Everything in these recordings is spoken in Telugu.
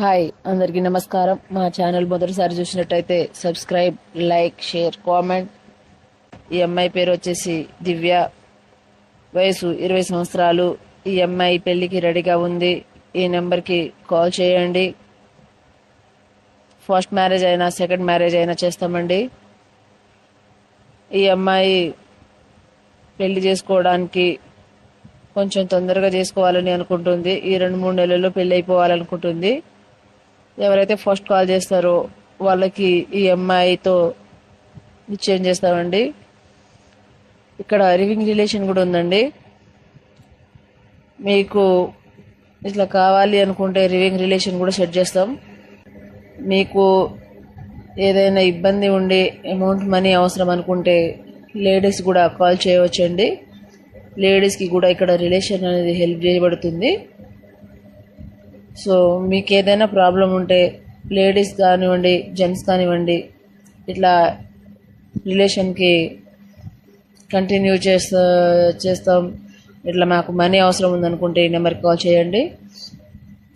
హాయ్ అందరికీ నమస్కారం. మా ఛానల్ మొదటిసారి చూసినట్టయితే సబ్స్క్రైబ్ లైక్ షేర్ కామెంట్. ఈ అమ్మాయి పేరు వచ్చేసి దివ్య. వయసు ఇరవై సంవత్సరాలు. ఈ అమ్మాయి పెళ్ళికి రెడీగా ఉంది. ఈ నెంబర్కి కాల్ చేయండి. ఫస్ట్ మ్యారేజ్ అయినా సెకండ్ మ్యారేజ్ అయినా చేస్తామండి. ఈ అమ్మాయి పెళ్ళి చేసుకోవడానికి కొంచెం తొందరగా చేసుకోవాలని అనుకుంటుంది. ఈ రెండు మూడు నెలల్లో పెళ్ళి అయిపోవాలనుకుంటుంది. ఎవరైతే ఫస్ట్ కాల్ చేస్తారో వాళ్ళకి ఈ అమ్మాయితో నిశ్చయం చేస్తామండి. ఇక్కడ లివింగ్ రిలేషన్ కూడా ఉందండి. మీకు ఇట్లా కావాలి అనుకుంటే రివింగ్ రిలేషన్ కూడా సెట్ చేస్తాం. మీకు ఏదైనా ఇబ్బంది ఉండి అమౌంట్ మనీ అవసరం అనుకుంటే లేడీస్ కూడా కాల్ చేయవచ్చండి. లేడీస్కి కూడా ఇక్కడ రిలేషన్ అనేది హెల్ప్ చేయబడుతుంది. సో మీకు ఏదైనా ప్రాబ్లం ఉంటే లేడీస్ కానివ్వండి జెంట్స్ కానివ్వండి ఇట్లా రిలేషన్కి కంటిన్యూ చేస్తా చేస్తాం. ఇట్లా మాకు మనీ అవసరం ఉందనుకుంటే ఈ నెంబర్కి కాల్ చేయండి.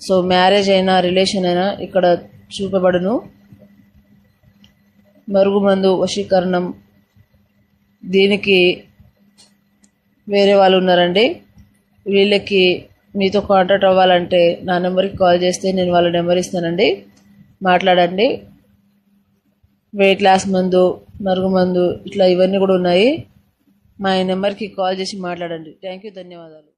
సో మ్యారేజ్ అయినా రిలేషన్ అయినా ఇక్కడ చూపబడును. మరుగుమందు వశీకరణం. దీనికి వేరే వాళ్ళు ఉన్నారండి. వీళ్ళకి మీతో కాంటాక్ట్ అవ్వాలంటే నా నెంబర్కి కాల్ చేస్తే నేను వాళ్ళ నెంబర్ ఇస్తానండి. మాట్లాడండి. వెయిట్ లాస్ మందు మరుగు మందు ఇట్లా ఇవన్నీ కూడా ఉన్నాయి. మా ఈ నెంబర్కి కాల్ చేసి మాట్లాడండి. థ్యాంక్ యూ ధన్యవాదాలు.